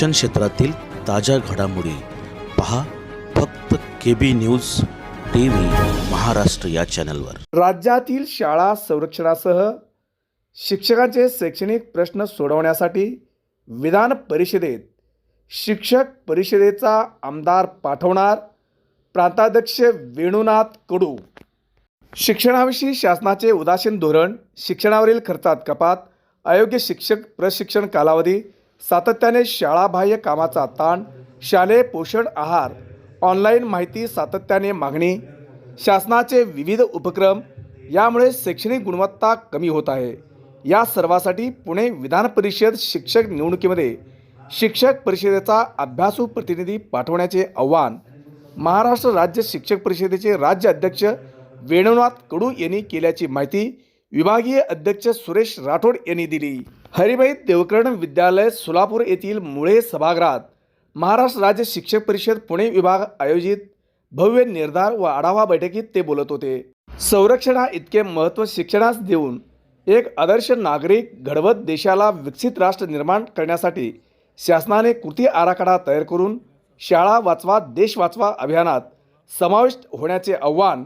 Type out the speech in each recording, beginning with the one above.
शिक्षण क्षेत्रातील ताज्या घडामोडी पहा फक्त K B news T V Maharashtra या चॅनलवर. राज्यातील शाळा संरक्षणासह शिक्षकांचे शैक्षणिक प्रश्न सोडवण्यासाठी विधान परिषदेत शिक्षक परिषदेचा आमदार पाठवणार प्रांताध्यक्ष वेणुनाथ कडू. शिक्षणाविषयी शासनाचे उदासीन धोरण शिक्षणावरील खर्चात कपात अयोग्य शिक्षक प्रशिक्षण कालावधी सातत्याने शाळाबाह्य कामाचा ताण शालेय पोषण आहार ऑनलाईन माहिती सातत्याने मागणी शासनाचे विविध उपक्रम यामुळे शैक्षणिक गुणवत्ता कमी होत आहे. या सर्वासाठी पुणे विधान परिषद शिक्षक निवडणुकीमध्ये शिक्षक परिषदेचा अभ्यासू प्रतिनिधी पाठवण्याचे आव्हान महाराष्ट्र राज्य शिक्षक परिषदेचे राज्य अध्यक्ष वेणुनाथ कडू यांनी केल्याची माहिती विभागीय अध्यक्ष सुरेश राठोड यांनी दिली. हरिभाई देवकर्ण विद्यालय सोलापूर येथील मुळे सभागृहात महाराष्ट्र राज्य शिक्षक परिषद पुणे विभाग आयोजित भव्य निर्धार व आढावा बैठकीत ते बोलत होते. संरक्षण हा इतके महत्त्व शिक्षणास देऊन एक आदर्श नागरिक घडवत देशाला विकसित राष्ट्र निर्माण करण्यासाठी शासनाने कृती आराखडा तयार करून शाळा वाचवा देश वाचवा अभियानात समाविष्ट होण्याचे आव्हान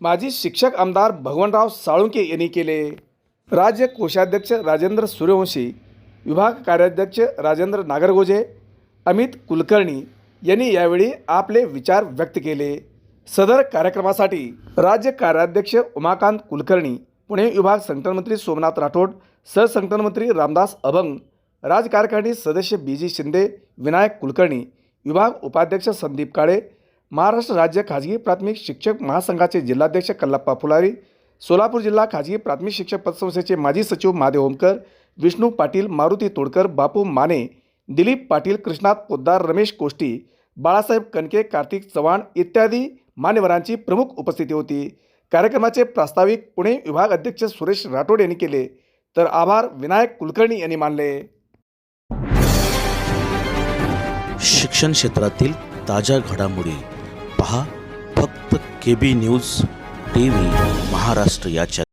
माजी शिक्षक आमदार भगवानराव साळुंके यांनी केले. राज्य कोषाध्यक्ष राजेंद्र सूर्यवंशी विभाग कार्याध्यक्ष राजेंद्र नागरगोजे अमित कुलकर्णी यांनी यावेळी आपले विचार व्यक्त केले. सदर कार्यक्रमासाठी राज्य कार्याध्यक्ष उमाकांत कुलकर्णी पुणे विभाग संघटनमंत्री सोमनाथ राठोड सहसंघटनमंत्री रामदास अभंग राजकारकारिणी सदस्य बी जी शिंदे विनायक कुलकर्णी विभाग उपाध्यक्ष संदीप काळे महाराष्ट्र राज्य खाजगी प्राथमिक शिक्षक महासंघाचे जिल्हाध्यक्ष कल्लप्पा फुलारी सोलापूर जिल्हा खाजगी प्राथमिक शिक्षक पतसंस्थेचे माजी सचिव महादेव ओमकर विष्णू पाटील मारुती तोडकर बापू माने दिलीप पाटील कृष्णात पोद्दार रमेश कोष्टी बाळासाहेब कणके कार्तिक चव्हाण इत्यादी मान्यवरांची प्रमुख उपस्थिती होती. कार्यक्रमाचे प्रास्ताविक पुणे विभाग अध्यक्ष सुरेश राठोड यांनी केले. तर आभार विनायक कुलकर्णी यांनी मानले. शिक्षण क्षेत्रातील ताज्या घडामोडी पहा फक्त K B news T V Maharashtra याच्या